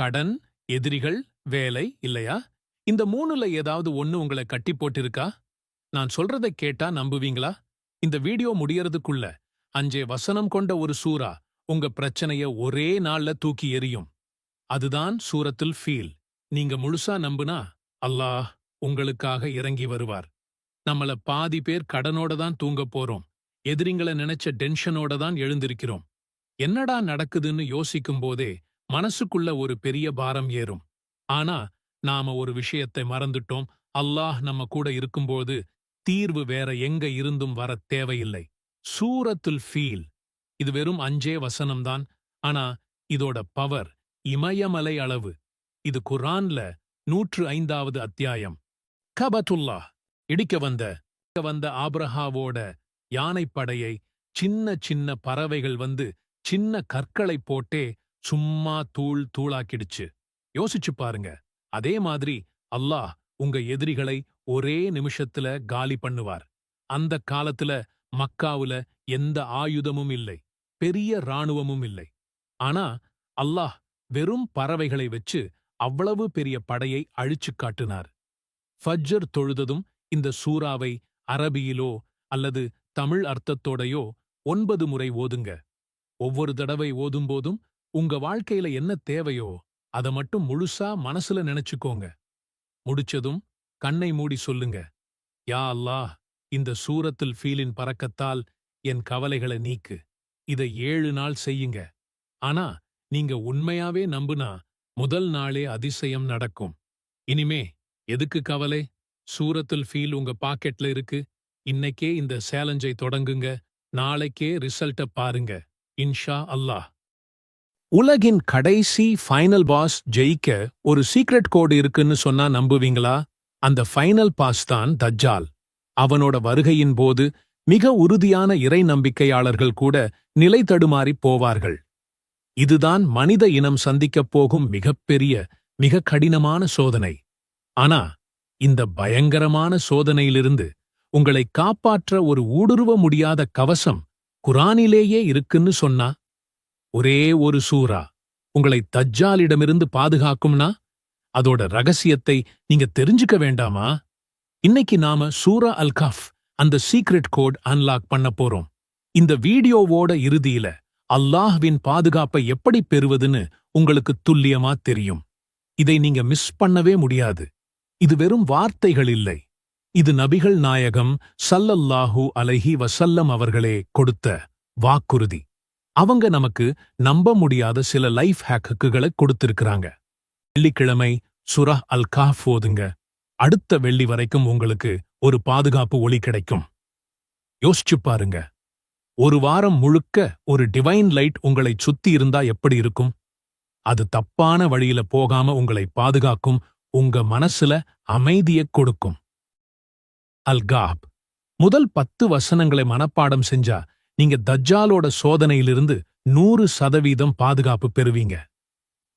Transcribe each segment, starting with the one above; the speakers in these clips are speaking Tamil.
கடன் எதிரிகள் வேலை இல்லையா? இந்த மூணுல ஏதாவது ஒண்ணு உங்களை கட்டி போட்டிருக்கா? நான் சொல்றத கேட்டா நம்புவீங்களா? இந்த வீடியோ முடியறதுக்குள்ள அஞ்சே வசனம் கொண்ட ஒரு சூரா உங்க பிரச்சனைய ஒரே நாள்ல தூக்கி எறியும். அதுதான் சூரத்தில் ஃபீல். நீங்க முழுசா நம்புனா அல்லாஹ் உங்களுக்காக இறங்கி வருவார். நம்மள பாதி பேர் கடனோட தான் தூங்க போறோம். எதிரிங்கள நினைச்ச டென்ஷனோட தான் எழுந்திருக்கிறோம். என்னடா நடக்குதுன்னு யோசிக்கும் போதே மனசுக்குள்ள ஒரு பெரிய பாரம் ஏறும். ஆனா நாம ஒரு விஷயத்தை மறந்துட்டோம். அல்லாஹ் நம்ம கூட இருக்கும்போது தீர்வு வேற எங்க இருந்தும் வர தேவையில்லை. சூரத்துல் ஃபீல். இது வெறும் அஞ்சே வசனம்தான். ஆனா இதோட பவர் இமயமலை அளவு. இது குர்ஆன்ல நூற்று ஐந்தாவது அத்தியாயம். கபத்துல்லா இடிக்க வந்த வந்த ஆப்ரஹாவோட யானைப்படையை சின்ன சின்ன பறவைகள் வந்து சின்ன கற்களை போட்டே சும்மா தூள் தூளாக்கிடுச்சு. யோசிச்சு பாருங்க. அதே மாதிரி அல்லாஹ் உங்க எதிரிகளை ஒரே நிமிஷத்துல காலி பண்ணுவார். அந்த காலத்துல மக்காவுல எந்த ஆயுதமும் இல்லை. பெரிய ராணுவமும் இல்லை. ஆனா அல்லாஹ் வெறும் பறவைகளை வச்சு அவ்வளவு பெரிய படையை அழிச்சுக் காட்டினார். ஃபஜ்ஜர் தொழுததும் இந்த சூறாவை அரபியிலோ அல்லது தமிழ் அர்த்தத்தோடையோ ஒன்பது முறை ஓதுங்க. ஒவ்வொரு தடவை ஓதும்போதும் உங்க வாழ்க்கையில என்ன தேவையோ அத மட்டும் முழுசா மனசுல நினைச்சுக்கோங்க. முடிச்சதும் கண்ணை மூடி சொல்லுங்க. யா அல்லாஹ் இந்த சூரத்தில் ஃபீலின் பறக்கத்தால் என் கவலைகளை நீக்கு. இதை ஏழு நாள் செய்யுங்க. ஆனா நீங்க உண்மையாவே நம்புனா முதல் நாளே அதிசயம் நடக்கும். இனிமே எதுக்கு கவலை? சூரத்தில் ஃபீல் உங்க பாக்கெட்ல இருக்கு. இன்னைக்கே இந்த சேலஞ்சை தொடங்குங்க. நாளைக்கே ரிசல்ட்ட பாருங்க. இன்ஷா அல்லாஹ். உலகின் கடைசி ஃபைனல் பாஸ் ஜெயிக்க ஒரு சீக்ரெட் கோடு இருக்குன்னு சொன்னா நம்புவீங்களா? அந்த ஃபைனல் பாஸ் தான் தஜ்ஜால். அவனோட வருகையின் போது மிக உறுதியான இறை நம்பிக்கையாளர்கள் கூட நிலை தடுமாறிப் போவார்கள். இதுதான் மனித இனம் சந்திக்கப் போகும் மிகப்பெரிய மிக கடினமான சோதனை. ஆனா இந்த பயங்கரமான சோதனையிலிருந்து உங்களை காப்பாற்ற ஒரு ஊடுருவ முடியாத கவசம் குரானிலேயே இருக்குன்னு சொன்னா ஒரே ஒரு சூரா உங்களை தஜ்ஜாலிடமிருந்து பாதுகாக்கும்னா அதோட ரகசியத்தை நீங்க தெரிஞ்சுக்க வேண்டாமா? இன்னைக்கு நாம சூரா அல் கஃப் அந்த சீக்ரெட் கோட் அன்லாக் பண்ண போறோம். இந்த வீடியோவோட இறுதியில அல்லாஹ்வின் பாதுகாப்பை எப்படி பெறுவதுன்னு உங்களுக்கு துல்லியமா தெரியும். இதை நீங்க மிஸ் பண்ணவே முடியாது. இது வெறும் வார்த்தைகள் இல்லை. இது நபிகள் நாயகம் சல்லல்லாஹு அலைஹி வசல்லம் அவர்களே கொடுத்த வாக்குறுதி. அவங்க நமக்கு நம்ப முடியாத சில லைஃப் ஹேக்குகளை கொடுத்திருக்கிறாங்க. வெள்ளிக்கிழமை சுரஹ் அல் காஃப் ஓதுங்க. அடுத்த வெள்ளி வரைக்கும் உங்களுக்கு ஒரு பாதுகாப்பு ஒளி கிடைக்கும். யோசிச்சு பாருங்க. ஒரு வாரம் முழுக்க ஒரு டிவைன் லைட் உங்களை சுத்தி இருந்தா எப்படி இருக்கும்? அது தப்பான வழியில போகாம உங்களை பாதுகாக்கும் உங்க மனசுல அமைதியை கொடுக்கும். அல்காப் முதல் பத்து வசனங்களை மனப்பாடம் செஞ்சா நீங்க தஜ்ஜாலோட சோதனையிலிருந்து நூறு சதவீதம் பாதுகாப்பு பெறுவீங்க.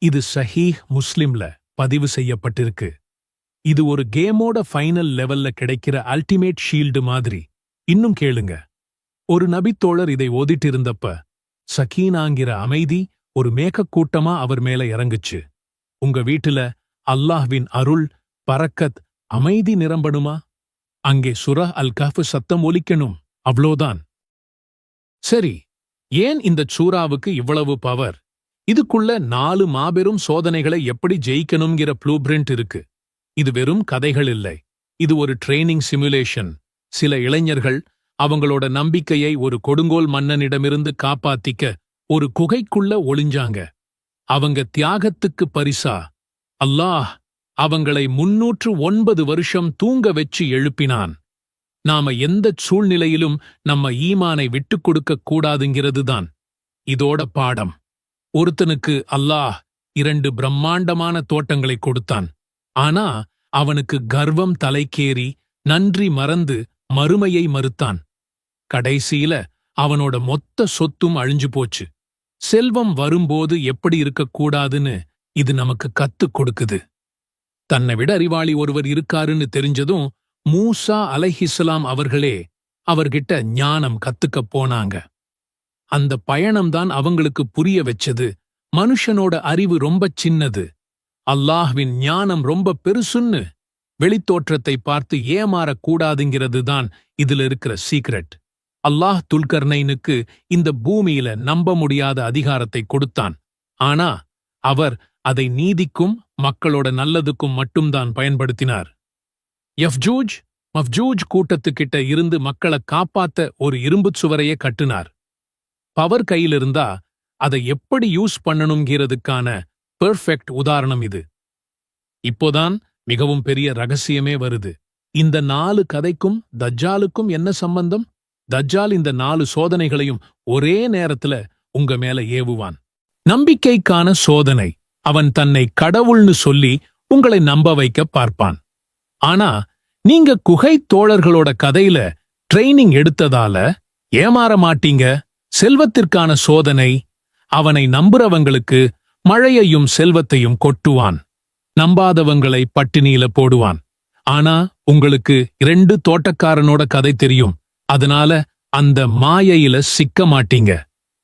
இது சஹீஹ் முஸ்லிம்ல பதிவு செய்யப்பட்டிருக்கு. இது ஒரு கேமோட ஃபைனல் லெவல்ல கிடைக்கிற அல்டிமேட் ஷீல்டு மாதிரி. இன்னும் கேளுங்க. ஒரு நபித்தோழர் இதை ஓதிட்டு இருந்தப்ப அமைதி ஒரு மேகக்கூட்டமா அவர் மேல இறங்குச்சு. உங்க வீட்டுல அல்லாஹ்வின் அருள் பரக்கத் அமைதி நிரம்பணுமா? அங்கே சுரா அல் கஃப் சத்தம் ஒலிக்கணும். அவ்வளோதான் சரி ஏன் இந்த சூறாவுக்கு இவ்வளவு பவர் இதுக்குள்ள நாலு மாபெரும் சோதனைகளை எப்படி ஜெயிக்கணுங்கிற ப்ளூ பிரிண்ட் இருக்கு. இது வெறும் கதைகள் இல்லை. இது ஒரு ட்ரெய்னிங் சிமுலேஷன் சில இளைஞர்கள் அவங்களோட நம்பிக்கையை ஒரு கொடுங்கோல் மன்னனிடமிருந்து காப்பாத்திக்க ஒரு குகைக்குள்ள ஒளிஞ்சாங்க. அவங்க தியாகத்துக்கு பரிசா? அல்லாஹ் அவங்களை முன்னூற்று ஒன்பது வருஷம் தூங்க வச்சு எழுப்பினான். நாம எந்த சூழ்நிலையிலும் நம்ம ஈமானை விட்டுக் கொடுக்க கூடாதுங்கிறதுதான் இதோட பாடம். ஒருத்தனுக்கு அல்லாஹ் இரண்டு பிரம்மாண்டமான தோட்டங்களை கொடுத்தான். ஆனா அவனுக்கு கர்வம் தலைக்கேறி நன்றி மறந்து மறுமையை மறுத்தான். கடைசியில அவனோட மொத்த சொத்தும் அழிஞ்சு போச்சு. செல்வம் வரும்போது எப்படி இருக்கக்கூடாதுன்னு இது நமக்கு கத்துக் கொடுக்குது. தன்னை விட அறிவாளி ஒருவர் இருக்காருன்னு தெரிஞ்சதும் மூசா அலைஹிஸ்லாம் அவர்களே அவர்கிட்ட ஞானம் கத்துக்கப் போனாங்க. அந்த பயணம்தான் அவங்களுக்கு புரிய வச்சது. மனுஷனோட அறிவு ரொம்ப சின்னது. அல்லாஹ்வின் ஞானம் ரொம்ப பெருசுன்னு வெளித்தோற்றத்தை பார்த்து ஏமாறக் கூடாதுங்கிறது தான் இதுல இருக்கிற சீக்ரெட் அல்லாஹ் துல்கர்னைனுக்கு இந்த பூமியில நம்ப முடியாத அதிகாரத்தை கொடுத்தான். ஆனா அவர் அதை நீதிக்கும் மக்களோட நல்லதுக்கும் மட்டும்தான் பயன்படுத்தினார். யஃப்ஜூஜ் மஃப்ஜூஜ் கூட்டத்துக்கிட்ட இருந்து மக்களை காப்பாத்த ஒரு இரும்புச் சுவரையே கட்டுனார். பவர் கையிலிருந்தா அதை எப்படி யூஸ் பண்ணணுங்கிறதுக்கான பெர்ஃபெக்ட் உதாரணம் இது. இப்போதான் மிகவும் பெரிய ரகசியமே வருது. இந்த நாலு கதைக்கும் தஜ்ஜாலுக்கும் என்ன சம்பந்தம்? தஜ்ஜால் இந்த நாலு சோதனைகளையும் ஒரே நேரத்துல உங்க மேல ஏவுவான். நம்பிக்கைக்கான சோதனை. அவன் தன்னை கடவுள்னு சொல்லி உங்களை நம்ப வைக்க பார்ப்பான். ஆனா நீங்க குகை தோழர்களோட கதையில ட்ரைனிங் எடுத்ததால ஏமாற மாட்டீங்க? செல்வத்திற்கான சோதனை அவனை நம்புறவங்களுக்கு மழையையும் செல்வத்தையும் கொட்டுவான். நம்பாதவங்களை பட்டினியில போடுவான். ஆனா உங்களுக்கு இரண்டு தோட்டக்காரனோட கதை தெரியும். அதனால அந்த மாயையில சிக்க மாட்டீங்க.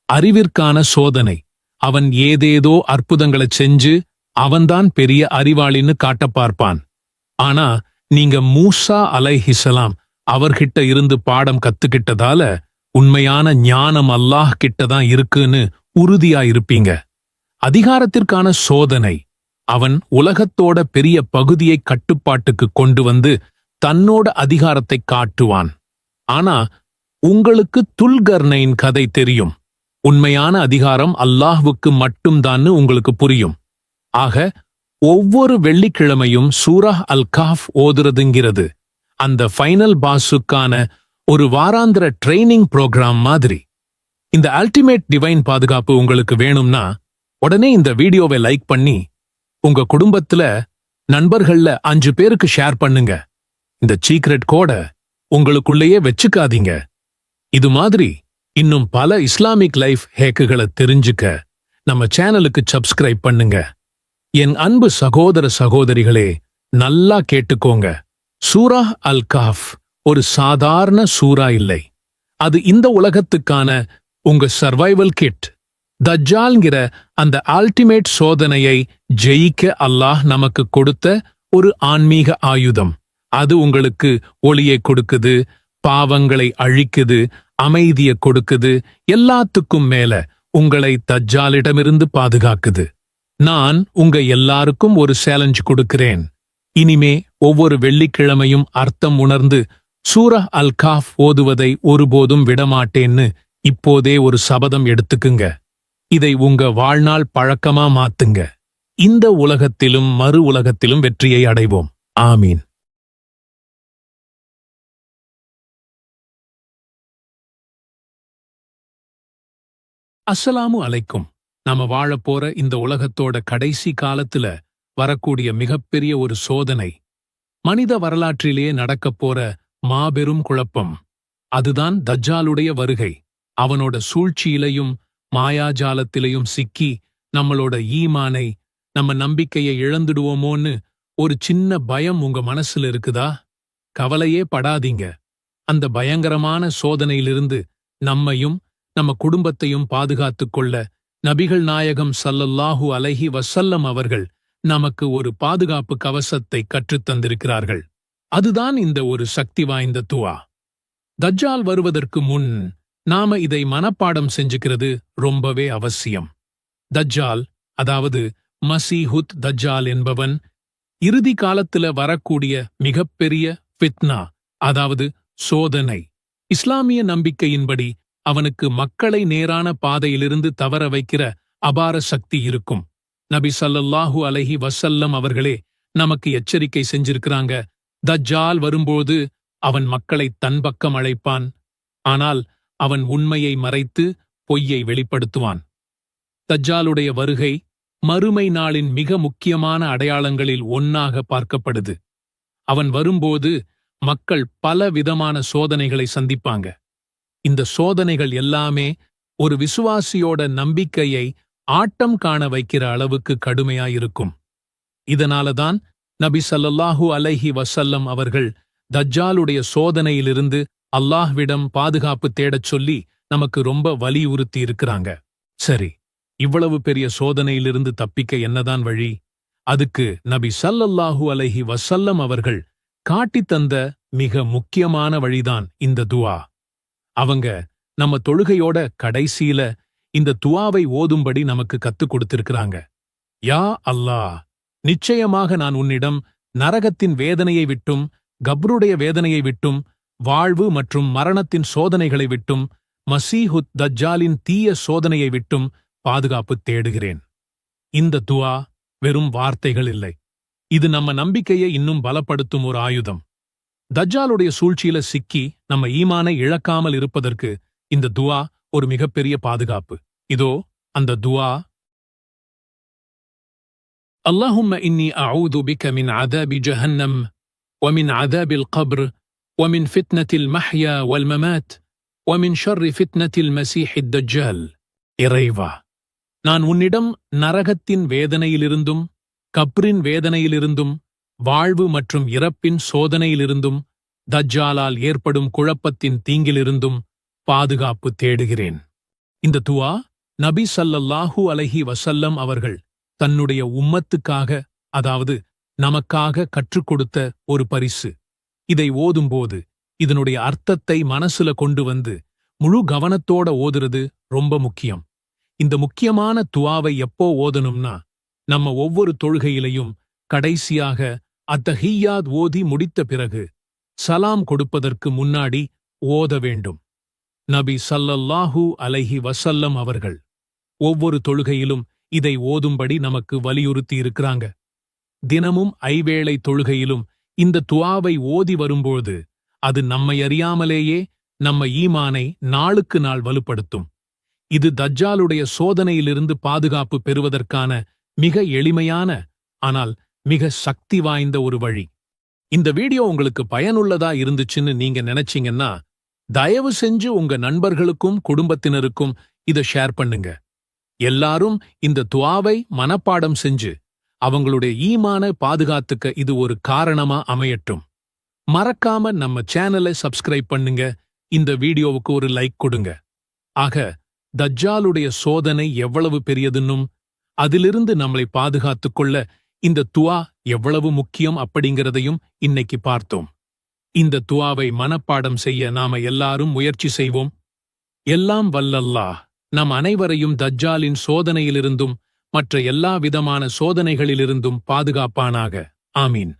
அறிவிற்கான சோதனை அவன் ஏதேதோ அற்புதங்களை செஞ்சு அவன்தான் பெரிய அறிவாளின்னு காட்ட பார்ப்பான் ஆனா நீங்க மூசா அலைஹிசலாம் அவர்கிட்ட இருந்து பாடம் கத்துக்கிட்டதால உண்மையான ஞானம் அல்லாஹ் கிட்ட தான் இருக்குன்னு உறுதியா இருப்பீங்க. அதிகாரத்திற்கான சோதனை அவன் உலகத்தோட பெரிய பகுதியை கட்டுப்பாட்டுக்கு கொண்டு வந்து தன்னோட அதிகாரத்தை காட்டுவான். ஆனா உங்களுக்கு துல்கர்னைன் கதை தெரியும். உண்மையான அதிகாரம் அல்லாஹ்வுக்கு மட்டும்தான்னு உங்களுக்கு புரியும். ஆக ஒவ்வொரு வெள்ளிக்கிழமையும் சூரஹ் அல் காஃப் ஓதுறதுங்கிறது அந்த ஃபைனல் பாஸுக்கான ஒரு வாராந்திர ட்ரைனிங் ப்ரோக்ராம் மாதிரி. இந்த அல்டிமேட் டிவைன் பாதுகாப்பு உங்களுக்கு வேணும்னா உடனே இந்த வீடியோவை லைக் பண்ணி உங்க குடும்பத்துல நண்பர்கள்ல அஞ்சு பேருக்கு ஷேர் பண்ணுங்க. இந்த சீக்ரெட் கோட உங்களுக்குள்ளேயே வச்சுக்காதீங்க. இது மாதிரி இன்னும் பல இஸ்லாமிக் லைஃப் ஹேக்குகளை தெரிஞ்சுக்க நம்ம சேனலுக்கு சப்ஸ்கிரைப் பண்ணுங்க. என் அன்பு சகோதர சகோதரிகளே நல்லா கேட்டுக்கோங்க. சூரா அல் காஃப் ஒரு சாதாரண சூரா இல்லை. அது இந்த உலகத்துக்கான உங்க சர்வைவல் கிட் தஜ்ஜால்ங்கிற அந்த அல்டிமேட் சோதனையை ஜெயிக்க அல்லாஹ் நமக்கு கொடுத்த ஒரு ஆன்மீக ஆயுதம். அது உங்களுக்கு ஒளியை கொடுக்குது பாவங்களை அழிக்குது அமைதியை கொடுக்குது எல்லாத்துக்கும் மேல உங்களை தஜ்ஜாலிடமிருந்து பாதுகாக்குது. நான் உங்க எல்லாருக்கும் ஒரு சேலஞ்ச் கொடுக்கிறேன். இனிமே ஒவ்வொரு வெள்ளிக்கிழமையும் அர்த்தம் உணர்ந்து சூரஹ் அல் காஃப் ஓதுவதை ஒருபோதும் விடமாட்டேன்னு இப்போதே ஒரு சபதம் எடுத்துக்குங்க. இதை உங்க வாழ்நாள் பழக்கமா மாத்துங்க. இந்த உலகத்திலும் மறு உலகத்திலும் வெற்றியை அடைவோம். ஆமீன். அஸ்ஸலாமு அலைக்கும். நாம வாழப் போற இந்த உலகத்தோட கடைசி காலத்துல வரக்கூடிய மிகப்பெரிய ஒரு சோதனை. மனித வரலாற்றிலேயே நடக்கப் போற மாபெரும் குழப்பம். அதுதான் தஜ்ஜாலுடைய வருகை. அவனோட சூழ்ச்சியிலையும் மாயாஜாலத்திலையும் சிக்கி நம்மளோட ஈமானை நம்ம நம்பிக்கையை இழந்துடுவோமோன்னு ஒரு சின்ன பயம் உங்க மனசுல இருக்குதா? கவலையே படாதீங்க. அந்த பயங்கரமான சோதனையிலிருந்து நம்மையும் நம்ம குடும்பத்தையும் பாதுகாத்துக் கொள்ள நபிகள் நாயகம் சல்லல்லாஹு அலைஹி வசல்லம் அவர்கள் நமக்கு ஒரு பாதுகாப்பு கவசத்தை கற்றுத் தந்திருக்கிறார்கள். அதுதான் இந்த ஒரு சக்தி வாய்ந்த துவா. தஜ்ஜால் வருவதற்கு முன் நாம இதை மனப்பாடம் செஞ்சுக்கிறது ரொம்பவே அவசியம். தஜ்ஜால் அதாவது மசீஹுத் தஜ்ஜால் என்பவன் இறுதி காலத்துல வரக்கூடிய மிகப்பெரிய ஃபித்னா அதாவது சோதனை. இஸ்லாமிய நம்பிக்கையின்படி அவனுக்கு மக்களை நேரான பாதையிலிருந்து தவற வைக்கிற அபார சக்தி இருக்கும். நபி சல்லல்லாஹு அலஹி வசல்லம் அவர்களே நமக்கு எச்சரிக்கை செஞ்சிருக்கிறாங்க. தஜ்ஜால் வரும்போது அவன் மக்களை தன் பக்கம் அழைப்பான். ஆனால் அவன் உண்மையை மறைத்து பொய்யை வெளிப்படுத்துவான். தஜ்ஜாலுடைய வருகை மறுமை நாளின் மிக முக்கியமான அடையாளங்களில் ஒன்னாக பார்க்கப்படுது. அவன் வரும்போது மக்கள் பல விதமான சோதனைகளை சந்திப்பாங்க. இந்த சோதனைகள் எல்லாமே ஒரு விசுவாசியோட நம்பிக்கையை ஆட்டம் காண வைக்கிற அளவுக்கு கடுமையாயிருக்கும் இதனாலதான் நபி சல்லல்லாஹு அலைஹி வசல்லம் அவர்கள் தஜ்ஜாலுடைய சோதனையிலிருந்து அல்லாஹ்விடம் பாதுகாப்பு தேடச் சொல்லி நமக்கு ரொம்ப வலியுறுத்தி இருக்கிறாங்க. சரி இவ்வளவு பெரிய சோதனையிலிருந்து தப்பிக்க என்னதான் வழி? அதுக்கு நபி சல்லல்லாஹு அலைஹி வசல்லம் அவர்கள் காட்டித் தந்த மிக முக்கியமான வழிதான் இந்த துவா. அவங்க நம்ம தொழுகையோட கடைசியில இந்த துவாவை ஓதும்படி நமக்கு கத்துக் கொடுத்திருக்கிறாங்க. யா அல்லாஹ் நிச்சயமாக நான் உன்னிடம் நரகத்தின் வேதனையை விட்டும் கப்ருடைய வேதனையை விட்டும் வாழ்வு மற்றும் மரணத்தின் சோதனைகளை விட்டும் மசீஹுத் தஜ்ஜாலின் தீய சோதனையை விட்டும் பாதுகாப்பு தேடுகிறேன். இந்த துவா வெறும் வார்த்தைகள் இல்லை. இது நம்ம நம்பிக்கையை இன்னும் பலப்படுத்தும் ஒரு ஆயுதம். தஜ்ஜாலுடைய சூழ்ச்சியில சிக்கி நம்ம ஈமானை இழக்காமல் இருப்பதற்கு இந்த துஆ ஒரு மிகப்பெரிய பாதுகாப்பு இதோ அந்த துஆ اللهم إني أعوذ بك من عذاب جهنم ومن عذاب القبر ومن فتنة المحيا والممات ومن شر فتنة المسيح الدجال இறைவா நான் உன்னிடம் நரகத்தின் வேதனையிலிருந்தும் கப்ரின் வேதனையிலிருந்தும் வாழ்வு மற்றும் இறப்பின் சோதனையிலிருந்தும் தஜ்ஜாலால் ஏற்படும் குழப்பத்தின் தீங்கிலிருந்தும் பாதுகாப்பு தேடுகிறேன். இந்த துவா நபி சல்லல்லாஹூ அலைஹி வசல்லம் அவர்கள் தன்னுடைய உம்மத்துக்காக அதாவது நமக்காக கற்றுக் கொடுத்த ஒரு பரிசு. இதை ஓதும்போது இதனுடைய அர்த்தத்தை மனசுல கொண்டு வந்து முழு கவனத்தோட ஓதுறது ரொம்ப முக்கியம். இந்த முக்கியமான துவாவை எப்போ ஓதணும்னா நம்ம ஒவ்வொரு தொழுகையிலையும் கடைசியாக அத்தஹியாத் ஓதி முடித்த பிறகு சலாம் கொடுப்பதற்கு முன்னாடி ஓத வேண்டும். நபி சல்லல்லாஹூ அலைஹி வசல்லம் அவர்கள் ஒவ்வொரு தொழுகையிலும் இதை ஓதும்படி நமக்கு வலியுறுத்தி இருக்கிறாங்க தினமும் ஐவேளை தொழுகையிலும் இந்த துவாவை ஓதி வரும்போது அது நம்மை அறியாமலேயே நம்ம ஈமானை நாளுக்கு நாள் வலுப்படுத்தும். இது தஜ்ஜாலுடைய சோதனையிலிருந்து பாதுகாப்பு பெறுவதற்கான மிக எளிமையான ஆனால் மிக சக்தி வாய்ந்த ஒரு வழி. இந்த வீடியோ உங்களுக்கு பயனுள்ளதா இருந்துச்சுன்னு நீங்க நினைச்சீங்கன்னா தயவு செஞ்சு உங்க நண்பர்களுக்கும் குடும்பத்தினருக்கும் இத ஷேர் பண்ணுங்க. எல்லாரும் இந்த துவாவை மனப்பாடம் செஞ்சு அவங்களுடைய ஈமான பாதுகாத்துக்க இது ஒரு காரணமா அமையட்டும். மறக்காம நம்ம சேனலை சப்ஸ்கிரைப் பண்ணுங்க இந்த வீடியோவுக்கு ஒரு லைக் கொடுங்க. ஆக தஜ்ஜாலுடைய சோதனை எவ்வளவு பெரியதுன்னும் அதிலிருந்து நம்மளை பாதுகாத்துக் கொள்ள இந்த துவா எவ்வளவு முக்கியம் அப்படிங்கிறதையும் இன்னைக்கு பார்த்தோம். இந்த துவாவை மனப்பாடம் செய்ய நாம எல்லாரும் முயற்சி செய்வோம். எல்லாம் வல்லல்லாஹ். நம் அனைவரையும் தஜ்ஜாலின் சோதனையிலிருந்தும் மற்ற எல்லா விதமான சோதனைகளிலிருந்தும் பாதுகாப்பானாக. ஆமீன்.